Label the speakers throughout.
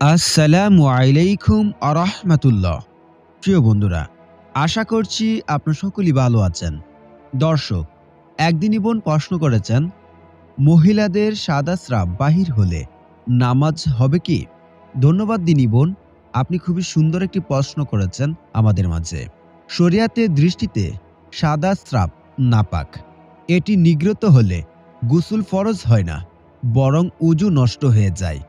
Speaker 1: আসসালামু আলাইকুম আরহামাতুল্লাহ। প্রিয় বন্ধুরা, আশা করছি আপনার সকলেই ভালো আছেন। দর্শক, একদিনই বোন প্রশ্ন করেছেন, মহিলাদের সাদা স্রাব বাহির হলে নামাজ হবে কি? ধন্যবাদ দিনী বোন, আপনি খুবই সুন্দর একটি প্রশ্ন করেছেন আমাদের মাঝে। শরিয়াতের দৃষ্টিতে সাদা স্রাব নাপাক, এটি নিগ্রত হলে গুসুল ফরজ হয় না, বরং উজু নষ্ট হয়ে যায়।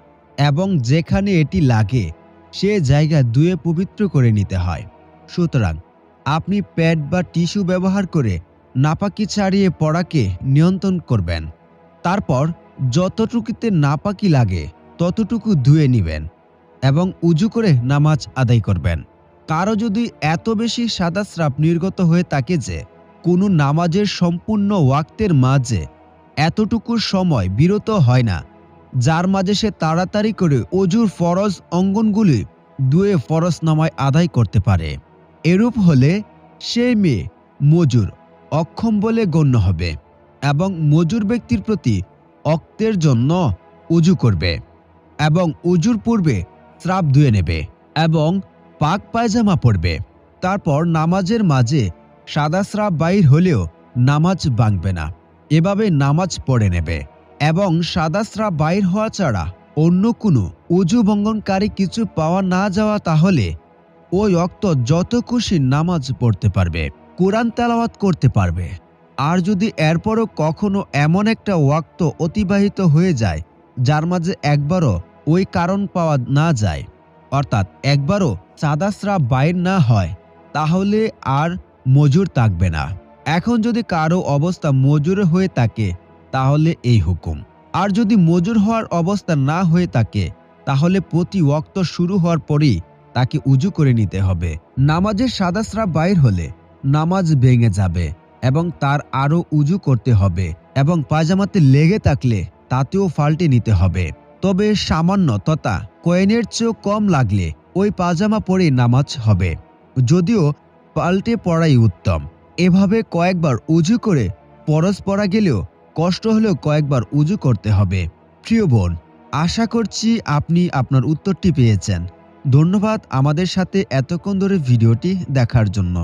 Speaker 1: এবং যেখানে এটি লাগে, সে জায়গা ধুয়ে পবিত্র করে নিতে হয়। সুতরাং, আপনি প্যাড বা টিস্যু ব্যবহার করে নাপাকি ছাড়িয়ে পড়াকে নিয়ন্ত্রণ করবেন। তারপর, যতটুকুতে নাপাকি লাগে, ততটুকু ধুয়ে নেবেন এবং উজু করে নামাজ আদায় করবেন। কারও যদি এত বেশি সাদা স্রাব নির্গত হয়ে থাকে যে, কোনো নামাজের সম্পূর্ণ ওয়াক্তের মাঝে এতটুকু সময় বিরত হয় না যার মাঝে সে তাড়াতাড়ি করে অজুর ফরজ অঙ্গনগুলি দুয়ে ফরজ নামায় আদায় করতে পারে। এরূপ হলে সেই মেয়ে মজুর, অক্ষম বলে গণ্য হবে এবং মজুর ব্যক্তির প্রতি অক্তের জন্য উজু করবে এবং উজুর পূর্বে স্রাব ধুয়ে নেবে এবং পাক পায়জামা পরবে। তারপর নামাজের মাঝে সাদা স্রাব বাইর হলেও নামাজ ভাঙবে না। এভাবে নামাজ পড়ে নেবে। এবং সাদা স্রাব বাইর হওয়া ছাড়া অন্য কোনো উজু ভঙ্গনকারী কিছু পাওয়া না যাওয়া তাহলে ওই অক্ত যত খুশি নামাজ পড়তে পারবে, কোরআন তেলাওয়াত করতে পারবে। আর যদি এরপরও কখনো এমন একটা ওয়াক্ত অতিবাহিত হয়ে যায়, যার মাঝে একবারও ওই কারণ পাওয়া না যায়, অর্থাৎ একবারও সাদা স্রাব বাইর না হয়, তাহলে আর মজুর থাকবে না। এখন যদি কারও অবস্থা মজুর হয়ে থাকে তাহলে এই হুকুম। আর যদি মজুর হওয়ার অবস্থা না হয়ে থাকে, তাহলে প্রতি ওয়াক্ত শুরু হওয়ার পরই তাকে উজু করে নিতে হবে। নামাজের সাদা স্রাব বাইর হলে নামাজ ভেঙে যাবে এবং তার আরও উজু করতে হবে এবং পায়জামাতে লেগে থাকলে তাতেও ফাল্টে নিতে হবে। তবে সামান্য তথা কয়েনের চেয়েও কম লাগলে ওই পাজামা পরে নামাজ হবে। যদিও পাল্টে পড়াই উত্তম। এভাবে কয়েকবার উজু করে পরশ পড়া গেলেও কষ্ট হলেও কয়েকবার উজু করতে হবে। প্রিয় বোন, আশা করছি আপনি আপনার উত্তরটি পেয়েছেন। ধন্যবাদ আমাদের সাথে এতক্ষণ ধরে ভিডিওটি দেখার জন্য।